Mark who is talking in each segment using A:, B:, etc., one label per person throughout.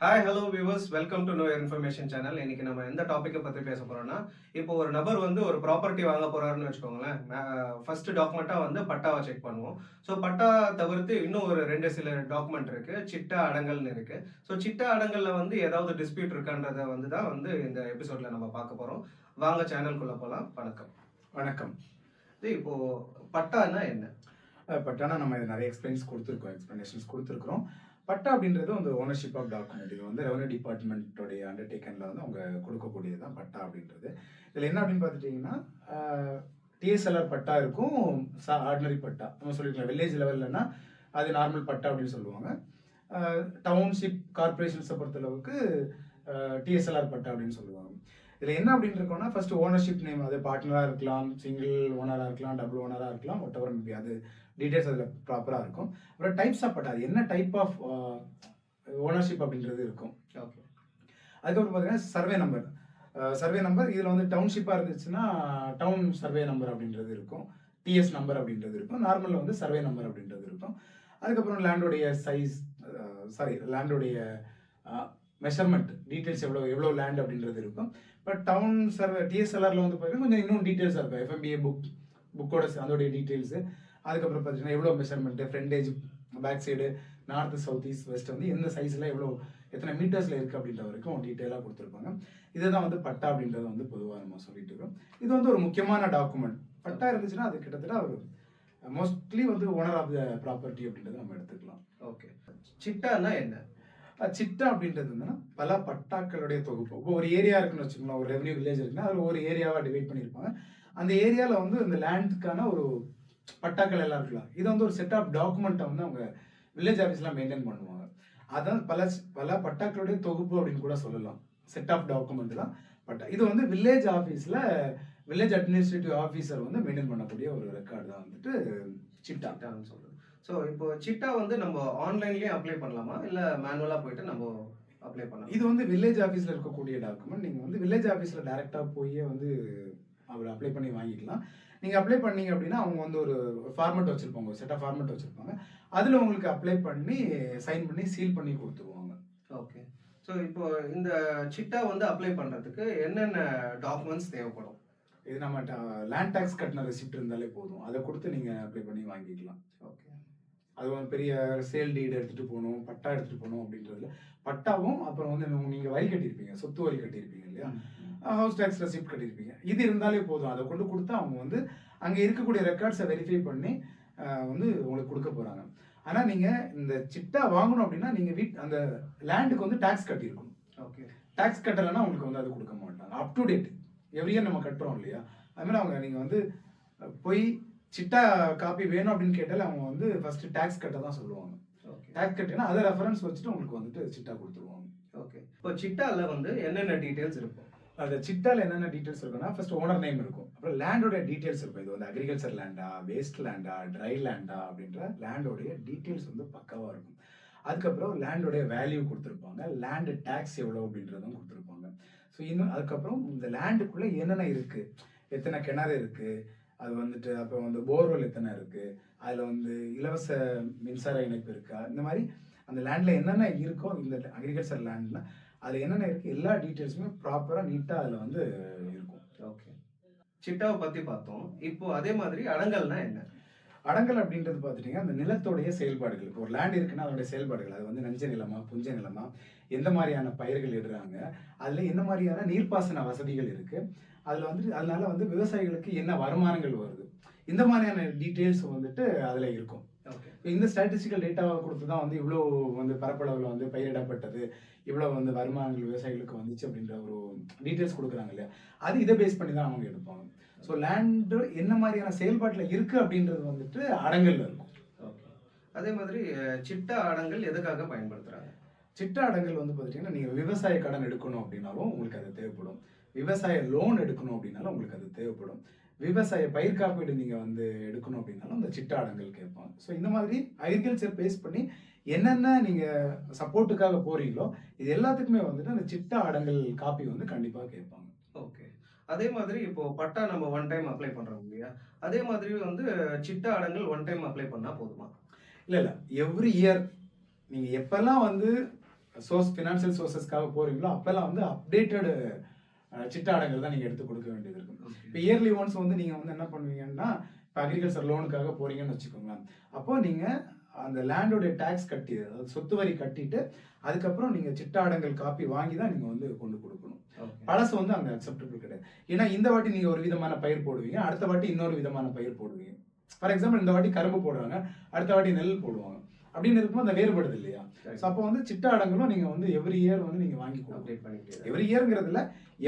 A: Hi hello viewers welcome to no information channel இன்னைக்கு நம்ம எந்த டாப்பிக்கை பற்றி பேச போகிறோன்னா இப்போ ஒரு நபர் வந்து ஒரு ப்ராப்பர்ட்டி வாங்க போகிறாருன்னு வச்சுக்கோங்களேன். ஃபர்ஸ்ட் டாக்குமெண்ட்டாக வந்து பட்டாவை செக் பண்ணுவோம். ஸோ பட்டா தவிர்த்து இன்னும் ஒரு ரெண்டு சில டாக்குமெண்ட் இருக்குது சிட்டா அடங்கல்னு இருக்குது ஸோ சிட்டா அடங்கலில் வந்து ஏதாவது டிஸ்பியூட் இருக்கான்றதை வந்து தான் வந்து இந்த எபிசோடில் நம்ம பார்க்க போகிறோம் வாங்க சேனல்குள்ளே போகலாம் வணக்கம்.
B: வணக்கம்.
A: இது இப்போ பட்டானா என்ன?
B: பட்டானா நம்ம இது நிறைய எக்ஸ்பிளைன்ஸ் கொடுத்துருக்கோம் எக்ஸ்பிளனேஷன்ஸ் கொடுத்துருக்குறோம். பட்டா அப்படின்றது வந்து ஓனர்ஷிப் ஆஃப் டாக்குமெண்ட் இது வந்து ரெவன்யூ டிபார்ட்மெண்ட்டோடைய அண்டர்டேக்கனில் வந்து அவங்க கொடுக்கக்கூடியது தான் பட்டா அப்படின்றது. இதில் என்ன அப்படின்னு பார்த்துட்டிங்கன்னா டிஎஸ்எல்ஆர் பட்டா இருக்கும் சா ஆர்டினரி பட்டா. நம்ம சொல்லிக்கலாம் வில்லேஜ் லெவல்லனா அது நார்மல் பட்டா அப்படின்னு சொல்லுவாங்க. டவுன்ஷிப் கார்பரேஷன்ஸை பொறுத்தளவுக்கு டிஎஸ்எல்ஆர் பட்டா அப்படின்னு சொல்லுவாங்க. இதில் என்ன அப்படின்னு இருக்கோம்னா ஃபர்ஸ்ட் ஓனர்ஷிப் நேம் அது பார்ட்னராக இருக்கலாம் சிங்கிள் ஓனராக இருக்கலாம் டபுள் ஓனராக இருக்கலாம் ஒட் எவர் அது டீடைல்ஸ் அதில் ப்ராப்பராக இருக்கும். அப்புறம் டைப்ஸ் ஆஃப் பட்டா அது என்ன டைப் ஆஃப் ஓனர்ஷிப் அப்படின்றது இருக்கும்.
A: ஓகே
B: அதுக்கப்புறம் பார்த்தீங்கன்னா சர்வே நம்பர் சர்வே நம்பர் இதில் வந்து டவுன்ஷிப்பாக இருந்துச்சுன்னா டவுன் சர்வே நம்பர் அப்படின்றது இருக்கும். டிஎஸ் நம்பர் அப்படின்றது இருக்கும். நார்மலில் வந்து சர்வே நம்பர் அப்படின்றது இருக்கும். அதுக்கப்புறம் லேண்டோடைய சைஸ் சாரி லேண்டோடைய மெஷர்மெண்ட் டீட்டெயில்ஸ் எவ்வளோ எவ்வளோ லேண்ட் அப்படின்றது இருக்கும். பட் டவுன் சர்வே டிஎஸ்எல்ஆரில் வந்து பார்த்தீங்கன்னா கொஞ்சம் இன்னும் டீட்டெயில்ஸாக இருக்கும். எஃப்எம்பிஏ புக் புக்கோட அதோடைய டீட்டெயில்ஸு அதுக்கப்புறம் பார்த்தீங்கன்னா எவ்வளோ measurement frontage back side north south east west வந்து எந்த சைஸில் எவ்வளோ எத்தனை மீட்டர்ஸில் இருக்குது அப்படின்ற வரைக்கும் டீட்டெயிலாக கொடுத்துருப்பாங்க. இதுதான் வந்து பட்டா அப்படின்றது வந்து பொதுவாக நம்ம சொல்லிட்டு இருக்கோம். இது வந்து ஒரு முக்கியமான டாக்குமெண்ட் பட்டா இருந்துச்சுன்னா அது கிட்டத்தட்ட ஒரு மோஸ்ட்லி வந்து ஓனர் ஆஃப் த ப்ராப்பர்ட்டி அப்படின்றத நம்ம எடுத்துக்கலாம்.
A: ஓகே சிட்டான்னா என்ன?
B: சிட்டா அப்படின்றது என்னன்னா பல பட்டாக்களுடைய தொகுப்பு. இப்போ ஒரு ஏரியா இருக்குன்னு வச்சுக்கோங்களேன் ஒரு ரெவன்யூ வில்லேஜ் இருக்குன்னா அதில் ஒரு ஏரியாவாக டிவைட் பண்ணியிருப்பாங்க. அந்த ஏரியாவில் வந்து இந்த லேண்டுக்கான ஒரு பட்டாக்கள் எல்லாம் இருக்கலாம் இது வந்து ஒரு செட் ஆஃப் டாக்குமெண்ட்டை வந்து அவங்க வில்லேஜ் ஆஃபீஸ்லாம் மெயின்டைன் பண்ணுவாங்க. அதான் பல பல பட்டாக்களுடைய தொகுப்பு அப்படின்னு கூட சொல்லலாம். செட் ஆஃப் டாக்குமெண்ட் தான். பட்டா இது வந்து வில்லேஜ் ஆஃபீஸில் வில்லேஜ் அட்மினிஸ்ட்ரேட்டிவ் ஆஃபீஸர் வந்து மெயின்டைன் பண்ணக்கூடிய ஒரு ரெக்கார்டு தான் வந்துட்டு சிட்டா.
A: சொல்கிறது ஸோ இப்போ சிட்டா வந்து நம்ம ஆன்லைன்லயே அப்ளை பண்ணலாமா? இல்ல மேனுவலா போயிட்டு நம்ம அப்ளை பண்ணலாம்?
B: இது வந்து வில்லேஜ் ஆஃபீஸில் இருக்கக்கூடிய டாக்குமெண்ட் நீங்கள் வந்து வில்லேஜ் ஆஃபீஸில் டேரெக்டாக போய் வந்து அவர் அப்ளை பண்ணி வாங்கிக்கலாம். நீங்கள் அப்ளை பண்ணீங்க அப்படின்னா அவங்க வந்து ஒரு ஃபார்மெட் வச்சுருப்பாங்க. ஒரு செட் ஆஃப் ஃபார்மெட் வச்சுருப்பாங்க. அதில் உங்களுக்கு அப்ளை பண்ணி சைன் பண்ணி சீல் பண்ணி கொடுத்துருவாங்க.
A: ஓகே ஸோ இப்போ இந்த சிட்டா வந்து அப்ளை பண்றதுக்கு என்னென்ன டாக்குமெண்ட்ஸ் தேவைப்படும்?
B: இது நம்ம லேண்ட் டேக்ஸ் கட்டின ரெசிப்ட் இருந்தாலே போதும். அதை கொடுத்து நீங்கள் அப்ளை பண்ணி வாங்கிக்கலாம்.
A: ஓகே
B: அது வந்து பெரிய சேல் டீடு எடுத்துகிட்டு போகணும் பட்டா எடுத்துகிட்டு போகணும் அப்படின்றதுல. பட்டாவும் அப்புறம் வந்து நீங்கள் வரி கட்டியிருப்பீங்க சொத்து வரி கட்டியிருப்பீங்க இல்லையா? ஹவுஸ் டேக்ஸ் ரெசிப்ட் கட்டியிருப்பீங்க. இது இருந்தாலே போதும். அதை கொண்டு கொடுத்தா அவங்க வந்து அங்கே இருக்கக்கூடிய ரெக்கார்ட்ஸை வெரிஃபை பண்ணி வந்து உங்களுக்கு கொடுக்க போகிறாங்க ஆனால் நீங்கள் இந்த சிட்டா வாங்கணும் அப்படின்னா நீங்கள் வீட் அந்த லேண்டுக்கு வந்து டேக்ஸ் கட்டியிருக்கணும்.
A: ஓகே.
B: டேக்ஸ் கட்டலைன்னா உங்களுக்கு வந்து அது கொடுக்க மாட்டாங்க. Up to date every year நம்ம கட்டுறோம் இல்லையா? அது மாதிரி அவங்க நீங்கள் வந்து போய் சிட்டா காப்பி வேணும் அப்படின்னு கேட்டாலே அவங்க வந்து ஃபர்ஸ்ட் டேக்ஸ் கட்ட தான் சொல்லுவாங்க. டேக்ஸ் கட்டினா அதை ரெஃபரன்ஸ் வச்சுட்டு உங்களுக்கு வந்துட்டு சிட்டா கொடுத்துருவாங்க.
A: ஓகே இப்போ சிட்டால வந்து என்னென்ன டீடைல்ஸ் இருக்கும்?
B: அந்த சிட்டால என்னென்ன டீடைல்ஸ் இருக்குன்னா ஃபர்ஸ்ட் ஓனர் நேம் இருக்கும். அப்புறம் லேண்டோட டீடைல்ஸ் இருக்கும். இது வந்து அக்ரிகல்ச்சர் லேண்டா வேஸ்ட் லேண்டா ட்ரை லேண்டா அப்படின்ற லேண்டோடைய டீடைல்ஸ் வந்து பக்காவா இருக்கும். அதுக்கப்புறம் லேண்டோடைய வேல்யூ கொடுத்துருப்பாங்க. லேண்டு டேக்ஸ் எவ்வளோ அப்படின்றதும் கொடுத்துருப்பாங்க. ஸோ இன்னும் அதுக்கப்புறம் இந்த லேண்டுக்குள்ள என்னென்ன இருக்கு? எத்தனை கிணறு இருக்கு? அது வந்துட்டு அப்புறம் வந்து போர்வெல் எத்தனை இருக்குது அதில் வந்து இலவச மின்சார இணைப்பு இருக்கா? இந்த மாதிரி அந்த லேண்டில் என்னென்ன இருக்கோ இந்த அக்ரிகல்ச்சர் லேண்டில் அதில் என்னென்ன இருக்குது எல்லா டீட்டெயில்ஸுமே ப்ராப்பராக நீட்டாக அதில் வந்து இருக்கும்.
A: ஓகே சிட்டாவை பற்றி பார்த்தோம். இப்போ அதே மாதிரி அடங்கல்னா என்ன?
B: அடங்கல் அப்படின்றது பார்த்துட்டீங்கன்னா அந்த நிலத்தோடைய செயல்பாடுகள். இப்போ ஒரு லேண்ட் இருக்குன்னா அதோடைய செயல்பாடுகள். அது வந்து நஞ்ச நிலமா புஞ்ச நிலமா எந்த மாதிரியான பயிர்கள் இடுறாங்க அதில் என்ன மாதிரியான நீர்ப்பாசன வசதிகள் இருக்கு அதில் வந்துட்டு அதனால வந்து விவசாயிகளுக்கு என்ன வருமானங்கள் வருது. இந்த மாதிரியான டீட்டெயில்ஸ் வந்துட்டு அதில் இருக்கும். இப்ப இந்த ஸ்டாட்டிஸ்டிக்கல் டேட்டாவை கொடுத்து தான் வந்து இவ்வளோ வந்து பரப்பளவில் வந்து பயிரிடப்பட்டது இவ்வளோ வந்து வருமானங்கள் விவசாயிகளுக்கு வந்துச்சு அப்படின்ற ஒரு டீட்டெயில்ஸ் கொடுக்குறாங்க இல்லையா? அது இதை பேஸ் பண்ணி தான் அவங்க எடுப்பாங்க. ஸோ லேண்டு என்ன மாதிரியான செயல்பாட்டில் இருக்கு அப்படின்றது வந்துட்டு அடங்கல்ல இருக்கும்.
A: அதே மாதிரி சிட்டா அடங்கல் எதுக்காக பயன்படுத்துறாங்க?
B: சிட்ட அடங்கல் வந்து பார்த்துட்டீங்கன்னா நீங்கள் விவசாய கடன் எடுக்கணும் அப்படின்னாலும் உங்களுக்கு அது தேவைப்படும். விவசாய லோன் எடுக்கணும் அப்படின்னாலும் உங்களுக்கு அது தேவைப்படும். விவசாய பயிர் காப்பீடு நீங்கள் வந்து எடுக்கணும் அப்படின்னாலும் அந்த சிட்ட அடங்கல் கேட்பாங்க. ஸோ இந்த மாதிரி அக்ரிகல்ச்சர் பேஸ் பண்ணி என்னென்ன நீங்கள் சப்போர்ட்டுக்காக போறீங்களோ இது எல்லாத்துக்குமே வந்துட்டு அந்த சிட்ட அடங்கல் காப்பி வந்து கண்டிப்பாக கேட்பாங்க.
A: ஓகே அதே மாதிரி இப்போ பட்டா நம்ம ஒன் டைம் அப்ளை பண்றோம் இல்லையா? அதே மாதிரி வந்து சிட்டா அடங்கல் ஒன் டைம் அப்ளை பண்ணா போதுமா?
B: இல்லை இல்லை. எவ்ரி இயர் நீங்கள் எப்போல்லாம் வந்து சோர்ஸ் ஃபினான்ஷியல் சோர்சஸ்க்காக போகிறீங்களோ அப்போல்லாம் வந்து அப்டேட்டடு சிட்டாடங்கள் தான் நீங்கள் எடுத்து கொடுக்க வேண்டியது இருக்கும். இப்போ இயர்லி ஒன்ஸ் வந்து நீங்கள் வந்து என்ன பண்ணுவீங்கன்னா இப்போ அக்ரிகல்ச்சர் லோனுக்காக போறீங்கன்னு வச்சுக்கோங்களேன் அப்போ நீங்கள் அந்த லேண்டோடைய டேக்ஸ் கட்டி அதாவது சொத்து வரி கட்டிட்டு அதுக்கப்புறம் நீங்கள் சிட்டாடங்கள் காப்பி வாங்கி தான் நீங்கள் வந்து கொண்டு கொடுக்கணும். பழசு வந்து அங்கே அக்செப்டபிள் கிடையாது. ஏன்னா இந்த வாட்டி நீங்கள் ஒரு விதமான பயிர் போடுவீங்க அடுத்த வாட்டி இன்னொரு விதமான பயிர் போடுவீங்க. ஃபார் எக்ஸாம்பிள் இந்த வாட்டி கரும்பு போடுறாங்க அடுத்த வாட்டி நெல் போடுவாங்க. அப்படின்னு இருக்கும்போது அந்த வேறுபடுது இல்லையா. ஸோ அப்போ வந்து சிட்டாடங்களும் நீங்கள் வந்து எவ்ரி இயர் வந்து நீங்கள் வாங்கி
A: அப்டேட் பண்ணிட்டு
B: எவ்ரி இயர்ங்கிறதுல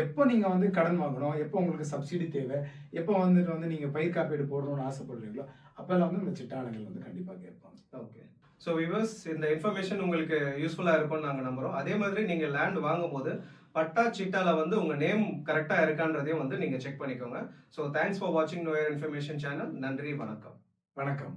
B: எப்போ நீங்கள் வந்து கடன் வாங்கணும் எப்போ உங்களுக்கு சப்சிடி தேவை எப்போ வந்துட்டு வந்து நீங்கள் பயிர் காப்பீடு போடணும்னு ஆசைப்படுறீங்களோ அப்போல்லாம் வந்து இந்த சிட்டாடங்கள் வந்து கண்டிப்பாக கேட்பாங்க.
A: ஓகே ஸோ விவர்ஸ் இந்த இன்ஃபர்மேஷன் உங்களுக்கு யூஸ்ஃபுல்லாக இருக்கும்னு நாங்கள் நம்புகிறோம் அதே மாதிரி நீங்கள் லேண்ட் வாங்கும்போது பட்டா சிட்டால வந்து உங்கள் நேம் கரெக்டாக இருக்கான்றதையும் வந்து நீங்கள் செக் பண்ணிக்கோங்க. ஸோ தேங்க்ஸ் ஃபார் வாட்சிங் நோயர் இன்ஃபர்மேஷன் சேனல் நன்றி வணக்கம்.
B: வணக்கம்.